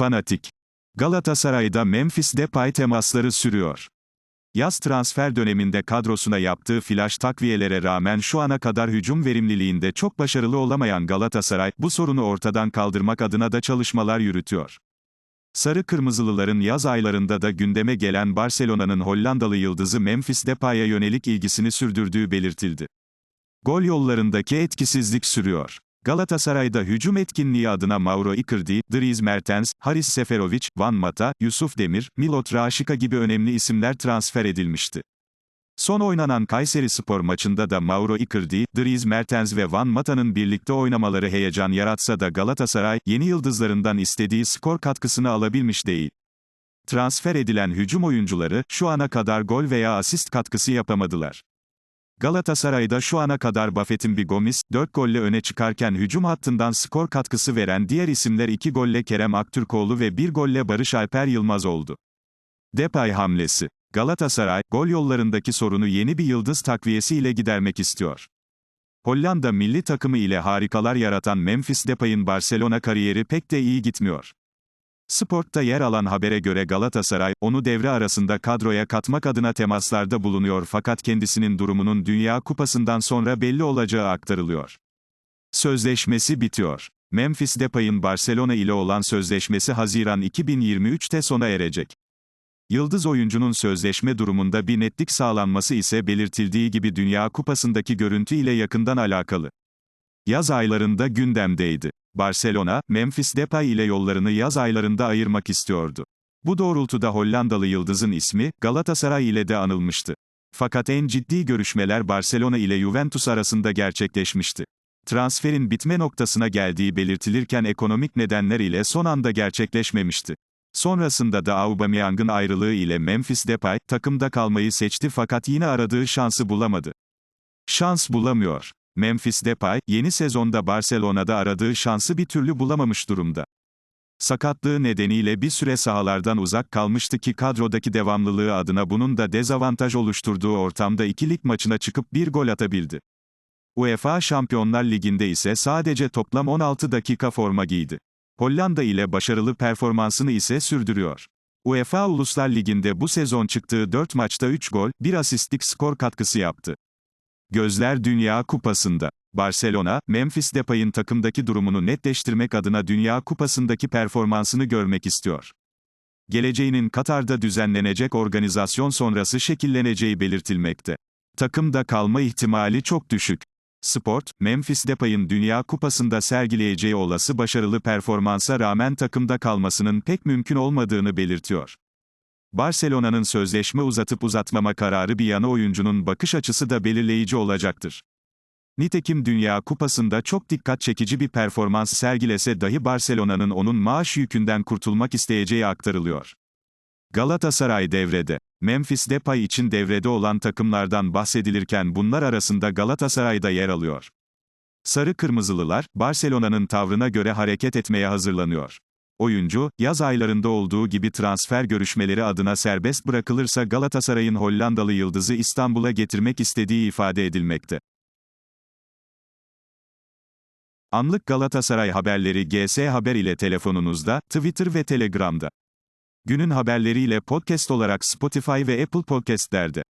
Fanatik. Galatasaray'da Memphis Depay temasları sürüyor. Yaz transfer döneminde kadrosuna yaptığı flash takviyelere rağmen şu ana kadar hücum verimliliğinde çok başarılı olamayan Galatasaray, bu sorunu ortadan kaldırmak adına da çalışmalar yürütüyor. Sarı Kırmızılıların yaz aylarında da gündeme gelen Barcelona'nın Hollandalı yıldızı Memphis Depay'a yönelik ilgisini sürdürdüğü belirtildi. Gol yollarındaki etkisizlik sürüyor. Galatasaray'da hücum etkinliği adına Mauro Icardi, Dries Mertens, Haris Seferovic, Van Mata, Yusuf Demir, Milot Raşika gibi önemli isimler transfer edilmişti. Son oynanan Kayseri Spor maçında da Mauro Icardi, Dries Mertens ve Van Mata'nın birlikte oynamaları heyecan yaratsa da Galatasaray, yeni yıldızlarından istediği skor katkısını alabilmiş değil. Transfer edilen hücum oyuncuları, şu ana kadar gol veya asist katkısı yapamadılar. Galatasaray'da şu ana kadar Buffett'in bir Gomis, 4 golle öne çıkarken hücum hattından skor katkısı veren diğer isimler 2 golle Kerem Aktürkoğlu ve 1 golle Barış Alper Yılmaz oldu. Depay hamlesi. Galatasaray, gol yollarındaki sorunu yeni bir yıldız takviyesi ile gidermek istiyor. Hollanda milli takımı ile harikalar yaratan Memphis Depay'ın Barcelona kariyeri pek de iyi gitmiyor. Sport'ta yer alan habere göre Galatasaray, onu devre arasında kadroya katmak adına temaslarda bulunuyor fakat kendisinin durumunun Dünya Kupası'ndan sonra belli olacağı aktarılıyor. Sözleşmesi bitiyor. Memphis Depay'ın Barcelona ile olan sözleşmesi Haziran 2023'te sona erecek. Yıldız oyuncunun sözleşme durumunda bir netlik sağlanması ise belirtildiği gibi Dünya Kupası'ndaki görüntü ile yakından alakalı. Yaz aylarında gündemdeydi. Barcelona, Memphis Depay ile yollarını yaz aylarında ayırmak istiyordu. Bu doğrultuda Hollandalı yıldızın ismi, Galatasaray ile de anılmıştı. Fakat en ciddi görüşmeler Barcelona ile Juventus arasında gerçekleşmişti. Transferin bitme noktasına geldiği belirtilirken ekonomik nedenler ile son anda gerçekleşmemişti. Sonrasında da Aubameyang'ın ayrılığı ile Memphis Depay, takımda kalmayı seçti fakat yine aradığı şansı bulamadı. Şans bulamıyor. Memphis Depay, yeni sezonda Barcelona'da aradığı şansı bir türlü bulamamış durumda. Sakatlığı nedeniyle bir süre sahalardan uzak kalmıştı ki kadrodaki devamlılığı adına bunun da dezavantaj oluşturduğu ortamda iki lig maçına çıkıp bir gol atabildi. UEFA Şampiyonlar Ligi'nde ise sadece toplam 16 dakika forma giydi. Hollanda ile başarılı performansını ise sürdürüyor. UEFA Uluslar Ligi'nde bu sezon çıktığı 4 maçta 3 gol, 1 asistlik skor katkısı yaptı. Gözler Dünya Kupası'nda. Barcelona, Memphis Depay'ın takımdaki durumunu netleştirmek adına Dünya Kupası'ndaki performansını görmek istiyor. Geleceğinin Katar'da düzenlenecek organizasyon sonrası şekilleneceği belirtilmekte. Takımda kalma ihtimali çok düşük. Sport, Memphis Depay'ın Dünya Kupası'nda sergileyeceği olası başarılı performansa rağmen takımda kalmasının pek mümkün olmadığını belirtiyor. Barcelona'nın sözleşme uzatıp uzatmama kararı bir yana oyuncunun bakış açısı da belirleyici olacaktır. Nitekim Dünya Kupası'nda çok dikkat çekici bir performans sergilese dahi Barcelona'nın onun maaş yükünden kurtulmak isteyeceği aktarılıyor. Galatasaray devrede. Memphis Depay için devrede olan takımlardan bahsedilirken bunlar arasında Galatasaray'da yer alıyor. Sarı Kırmızılılar, Barcelona'nın tavrına göre hareket etmeye hazırlanıyor. Oyuncu, yaz aylarında olduğu gibi transfer görüşmeleri adına serbest bırakılırsa Galatasaray'ın Hollandalı yıldızı İstanbul'a getirmek istediği ifade edilmekte. Anlık Galatasaray haberleri GS Haber ile telefonunuzda, Twitter ve Telegram'da. Günün haberleriyle podcast olarak Spotify ve Apple Podcast'lerde.